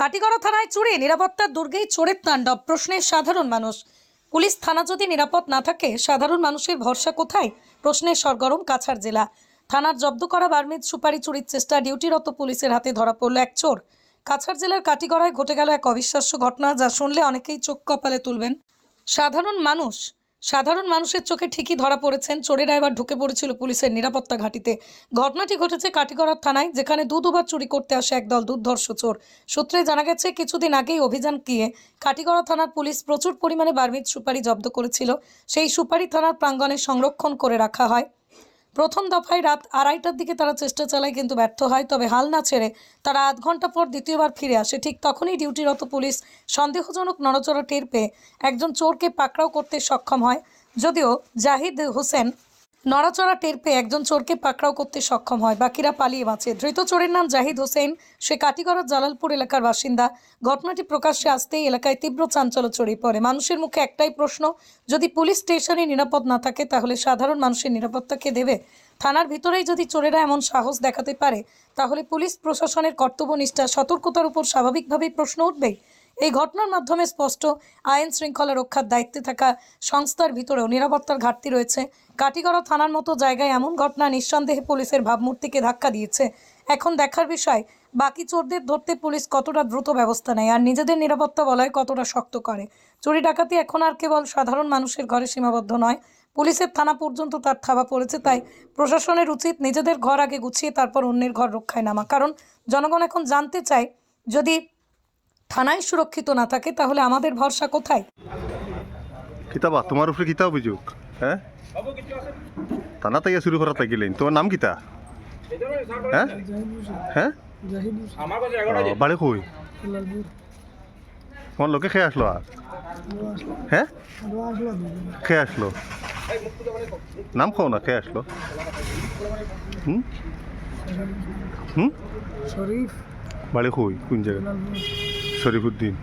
কাটিগড়া থানায় চুরি নিরাপত্তার দুর্গেই চোরের তাণ্ডব, প্রশ্নে সাধারণ মানুষ। পুলিশ থানা যদি নিরাপদ না থাকে, সাধারণ মানুষের ভরসা কোথায়? প্রশ্নে সরগরম কাছাড় জেলা। থানার জব্দ করা বার্মিজ সুপারি চুরির চেষ্টা ডিউটিরত পুলিশের হাতে ধরা পড়ল এক চোর। কাছাড় জেলার কাটিগড়ায় ঘটে গেল এক অবিশ্বাস্য ঘটনা, যা শুনলে অনেকেই চোখ কপালে তুলবেন। সাধারণ মানুষ সাধারণ মানুষের চোখে ঠিকই ধরা পড়েছেন। চোরেরা এবার ঢুকে পড়েছিল পুলিশের নিরাপত্তা ঘাটিতে। ঘটনাটি ঘটেছে কাটিগড়ার থানায়, যেখানে দু দুবার চুরি করতে আসে একদল দুর্ধর্ষ চোর। সূত্রে জানা গেছে, কিছুদিন আগেই অভিযান গিয়ে কাটিগড়া থানার পুলিশ প্রচুর পরিমাণে বার্মিজ সুপারি জব্দ করেছিল। সেই সুপারি থানার প্রাঙ্গণে সংরক্ষণ করে রাখা হয়। প্রথম দফায় রাত আড়াইটার দিকে তারা চেষ্টা চালায় কিন্তু ব্যর্থ হয়, তবে হাল না ছেড়ে তারা আধ ঘণ্টা পর দ্বিতীয়বার ফিরে আসে। ঠিক তখনই ডিউটিরত পুলিশ সন্দেহজনক নড়চড়া টের পেয়ে একজন চোরকে পাকড়াও করতে সক্ষম হয়, যদিও জাহিদ হোসেন নড়াচড়া টের পেয়ে একজন চোরকে পাকড়াও করতে সক্ষম হয়। বাকিরা পালিয়ে বাঁচে। ধৃত চোরের নাম জাহিদ হোসেন। সে কাটিগড়ার জালালপুর এলাকার বাসিন্দা। ঘটনাটি প্রকাশ্যে আসতেই এলাকায় তীব্র চাঞ্চল্য ছড়িয়ে পড়ে। মানুষের মুখে একটাই প্রশ্ন, যদি পুলিশ স্টেশনে নিরাপদ না থাকে, তাহলে সাধারণ মানুষের নিরাপত্তা কে দেবে? থানার ভিতরেই যদি চোরেরা এমন সাহস দেখাতে পারে, তাহলে পুলিশ প্রশাসনের কর্তব্যনিষ্ঠা, সতর্কতার উপর স্বাভাবিকভাবেই প্রশ্ন উঠবেই। এই ঘটনার মাধ্যমে স্পষ্ট আইন শৃঙ্খলা রক্ষার দায়িত্বে থাকা সংস্থার ভিতরেও নিরাপত্তার ঘাটতি রয়েছে। কাটিগড়া থানার মতো জায়গায় এমন ঘটনা নিঃসন্দেহে পুলিশের ভাবমূর্তিকে ধাক্কা দিয়েছে। এখন দেখার বিষয়, বাকি চোরদের ধরতে পুলিশ কতটা দ্রুত ব্যবস্থা নেয় আর নিজেদের নিরাপত্তা বলয় কতটা শক্ত করে? চুরি ডাকাতি এখন আর কেবল সাধারণ মানুষের ঘরে সীমাবদ্ধ নয়, পুলিশের থানা পর্যন্ত তার থাবা পড়েছে, তাই প্রশাসনের উচিত নিজেদের ঘর আগে গুছিয়ে তারপর অন্যের ঘর রক্ষায় নামা। কারণ জনগণ এখন জানতে চায়, যদি থানায় সুরক্ষিত না থাকে তাহলে আমাদের ভরসা কোথায়? কিতাবা তোমার উপরে কিতা অভিযোগ? হ্যাঁ? থানা থেকে শুরু করা থাকিলেন তোমার নাম কিতা? হ্যাঁ? হ্যাঁ? আমার কাছে বাড়ি কই? তোমার লোকে খেয়ে আসলো আর? হ্যাঁ? খেয়ে আসলো? নাম খাও না খেয়ে আসলো? হুম? হুম? শরীফ। বাড়ি কই? কোন জায়গায়? শরীফুদ্দিন।